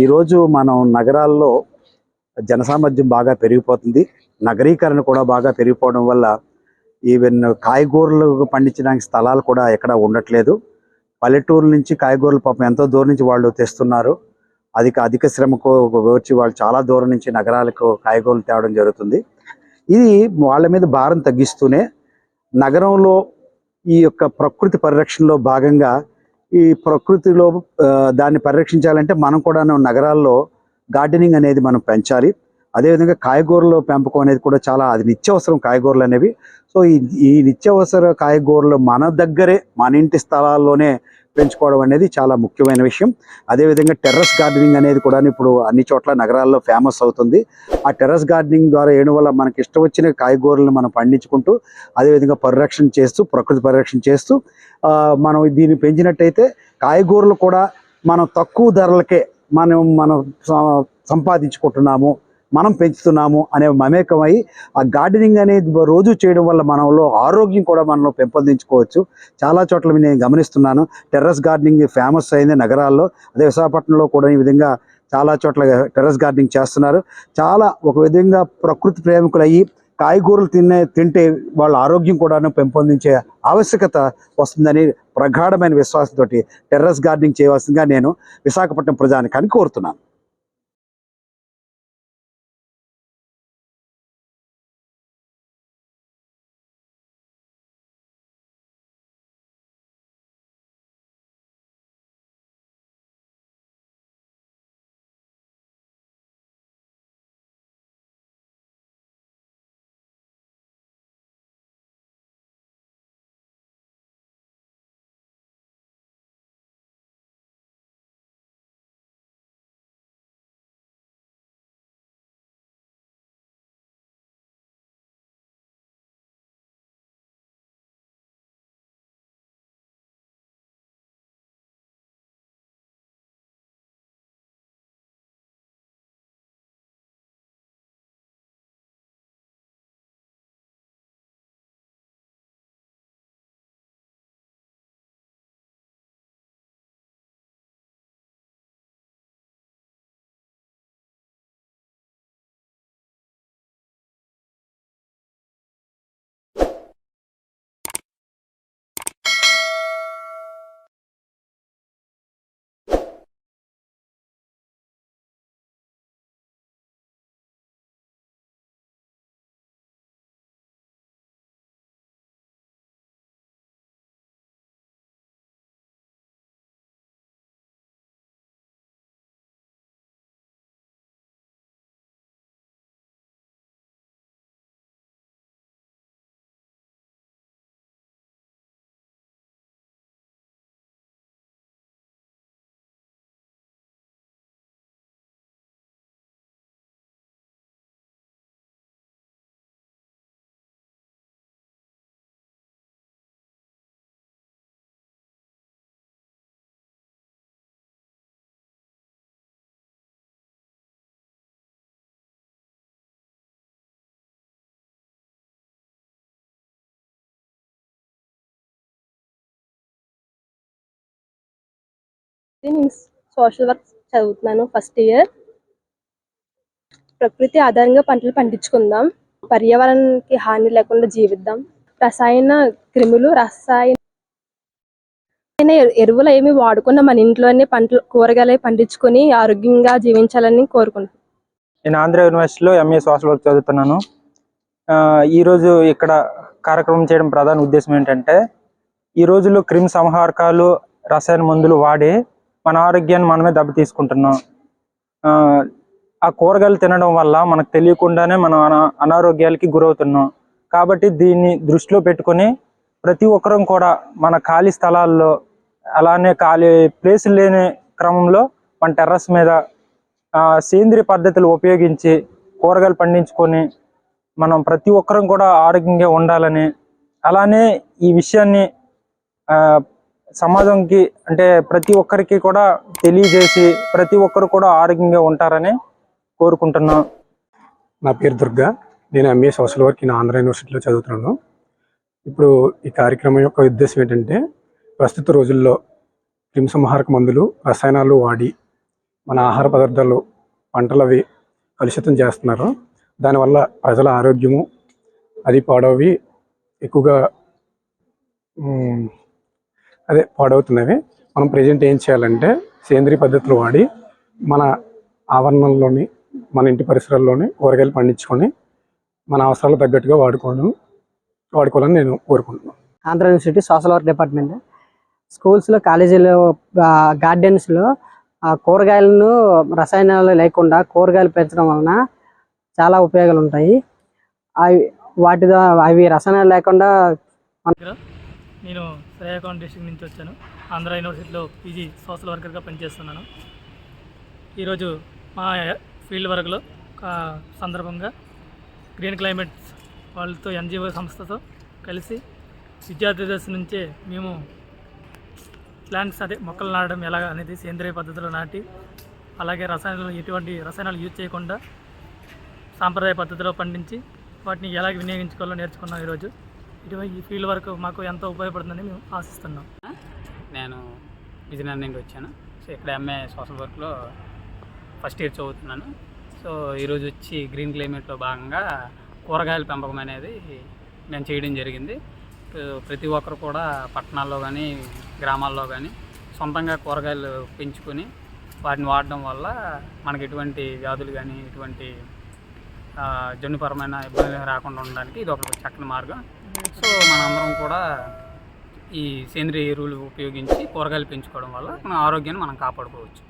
ఈరోజు మనం నగరాల్లో జనసామర్థ్యం బాగా పెరిగిపోతుంది. నగరీకరణ కూడా బాగా పెరిగిపోవడం వల్ల ఈవెన్ కాయగూరలు పండించడానికి స్థలాలు కూడా ఎక్కడ ఉండట్లేదు. పల్లెటూరు నుంచి కాయగూరలు పాపం ఎంతో దూరం నుంచి వాళ్ళు తెస్తున్నారు. అధిక అధిక శ్రమకు వచ్చి వాళ్ళు చాలా దూరం నుంచి నగరాలకు కాయగూరలు తేవడం జరుగుతుంది. ఇది వాళ్ళ మీద భారం తగ్గిస్తూనే నగరంలో ఈ యొక్క ప్రకృతి పరిరక్షణలో భాగంగా ఈ ప్రకృతిలో దాన్ని పరిరక్షించాలంటే మనం కూడా నగరాల్లో గార్డెనింగ్ అనేది మనం పెంచాలి. అదేవిధంగా కాయగూరల పెంపకం అనేది కూడా చాలా అది నిత్యావసరం కాయగూరలు అనేవి. సో ఈ ఈ నిత్యావసర కాయగూరలు మన దగ్గరే మన ఇంటి స్థలాల్లోనే పెంచుకోవడం అనేది చాలా ముఖ్యమైన విషయం. అదేవిధంగా టెర్రస్ గార్డెనింగ్ అనేది కూడా ఇప్పుడు అన్ని చోట్ల నగరాల్లో ఫేమస్ అవుతుంది. ఆ టెర్రస్ గార్డెనింగ్ ద్వారా వేయడం వల్ల మనకి ఇష్టం వచ్చిన కాయగూరలను మనం పండించుకుంటూ అదేవిధంగా పరిరక్షణ చేస్తూ ప్రకృతి పరిరక్షణ చేస్తూ మనం దీన్ని పెంచినట్టయితే కాయగూరలు కూడా మనం తక్కువ ధరలకే మనం మనం సంపాదించుకుంటున్నాము. మనం పెంచుతున్నాము అనే మమేకమై ఆ గార్డెనింగ్ అనేది రోజు చేయడం వల్ల మనలో ఆరోగ్యం కూడా మనలో పెంపొందించుకోవచ్చు. చాలా చోట్ల నేను గమనిస్తున్నాను. టెర్రస్ గార్డెనింగ్ ఫేమస్ అయింది నగరాల్లో. అదే విశాఖపట్నంలో కూడా ఈ విధంగా చాలా చోట్ల టెర్రస్ గార్డెనింగ్ చేస్తున్నారు. చాలా ఒక విధంగా ప్రకృతి ప్రేమికులయ్యి కాయగూరలు తినే తింటే వాళ్ళ ఆరోగ్యం కూడాను పెంపొందించే ఆవశ్యకత వస్తుందని ప్రగాఢమైన విశ్వాసంతో టెర్రస్ గార్డెనింగ్ చేయవలసిందిగా నేను విశాఖపట్నం ప్రజానికాన్ని కోరుతున్నాను. నేను సోషల్ వర్క్ చదువుతున్నాను ఫస్ట్ ఇయర్ ప్రకృతి ఆధారంగా పంటలు పండించుకుందాం. పర్యావరణానికి హాని లేకుండా జీవిద్దాం. రసాయన క్రిములు రసాయన ఎరువులు ఏమి వాడకుండా మన ఇంట్లోనే పంటలు కూరగాయలు పండించుకొని ఆరోగ్యంగా జీవించాలని కోరుకుంటున్నాను నేను ఆంధ్ర యూనివర్సిటీలో ఎంఏ సోషల్ వర్క్ చదువుతున్నాను. ఆ, ఈ రోజు ఇక్కడ కార్యక్రమం చేయడం ప్రధాన ఉద్దేశం ఏంటంటే ఈ రోజుల్లో క్రిమి సంహారకాలు రసాయన మందులు వాడి మన ఆరోగ్యాన్ని మనమే దెబ్బతీసుకుంటున్నాం. ఆ, ఆ కూరగాయలు తినడం వల్ల మనకు తెలియకుండానే మనం అనారోగ్యాలకి గురవుతున్నాం. కాబట్టి దీన్ని దృష్టిలో పెట్టుకొని ప్రతి ఒక్కరం కూడా మన ఖాళీ స్థలాల్లో అలానే ఖాళీ ప్లేసులు లేని క్రమంలో మన టెర్రస్ మీద ఆ, సేంద్రియ పద్ధతులు ఉపయోగించి కూరగాయలు పండించుకొని మనం ప్రతి ఒక్కరం కూడా ఆరోగ్యంగా ఉండాలని అలానే ఈ విషయాన్ని ఆ, సమాజంకి అంటే ప్రతి ఒక్కరికి కూడా తెలియజేసి ప్రతి ఒక్కరు కూడా ఆరోగ్యంగా ఉంటారని కోరుకుంటున్నాను. నా పేరు దుర్గా. నేను M A social work in Andhra యూనివర్సిటీలో చదువుతున్నాను. ఇప్పుడు ఈ కార్యక్రమం యొక్క ఉద్దేశం ఏంటంటే ప్రస్తుత రోజుల్లో క్రిమిసంహారక మందులు రసాయనాలు వాడి మన ఆహార పదార్థాలు పంటలు అవి కలుషితం చేస్తున్నారు. దానివల్ల ప్రజల ఆరోగ్యము అది పాడవి ఎక్కువగా అదే పాడవుతున్నవి. మనం ప్రజెంట్ ఏం చేయాలంటే సేంద్రియ పద్ధతులు వాడి మన ఆవరణంలోని మన ఇంటి పరిసరాల్లోని కూరగాయలు పండించుకొని మన అవసరాలకు తగ్గట్టుగా వాడుకోవడం వాడుకోవాలని నేను కోరుకుంటున్నాను. Andhra university social work department. స్కూల్స్లో కాలేజీలో గార్డెన్స్లో కూరగాయలను రసాయనాలు లేకుండా కూరగాయలు పెంచడం వలన చాలా ఉపయోగాలు ఉంటాయి అవి వాటి ద్వారా అవి రసాయనాలు లేకుండా నేను శ్రేయాకోన్ డిస్ట్రిక్ట్ నుంచి వచ్చాను. ఆంధ్ర యూనివర్సిటీలో పీజీ సోషల్ వర్కర్గా పనిచేస్తున్నాను. ఈరోజు మా ఫీల్డ్ వర్క్లో ఒక సందర్భంగా గ్రీన్ క్లైమేట్స్ వాళ్ళతో ఎన్జిఓ సంస్థతో కలిసి విద్యార్థి దశ నుంచే మేము ప్లాంట్స్ అదే మొక్కలు నాటడం ఎలా అనేది సేంద్రియ పద్ధతిలో నాటి అలాగే రసాయనాలు ఎటువంటి రసాయనాలు యూజ్ చేయకుండా సాంప్రదాయ పద్ధతిలో పండించి వాటిని ఎలా వినియోగించుకోవాలో నేర్చుకున్నాం ఈరోజు. ఇటువంటి ఈ ఫీల్డ్ వరకు మాకు ఎంతో ఉపయోగపడుతుందని మేము ఆశిస్తున్నాం. నేను విజయనగరం నుండి వచ్చాను. సో ఇక్కడ ఎంఏ సోషల్ వర్క్లో ఫస్ట్ ఇయర్ చదువుతున్నాను. సో ఈరోజు వచ్చి గ్రీన్ క్లైమేట్లో భాగంగా కూరగాయల పెంపకం అనేది నేను చేయడం జరిగింది. సో ప్రతి ఒక్కరు కూడా పట్టణాల్లో కానీ గ్రామాల్లో కానీ సొంతంగా కూరగాయలు పెంచుకొని వాటిని వాడడం వల్ల మనకి ఎటువంటి వ్యాధులు కానీ ఎటువంటి జన్యుపరమైన ఇబ్బందులు రాకుండా ఉండడానికి ఇది ఒక చక్కని మార్గం. సో మనందరం కూడా ఈ సేంద్రియ ఎరువులు ఉపయోగించి కూరగాయలు పెంచుకోవడం వల్ల మన ఆరోగ్యాన్ని మనం కాపాడుకోవచ్చు.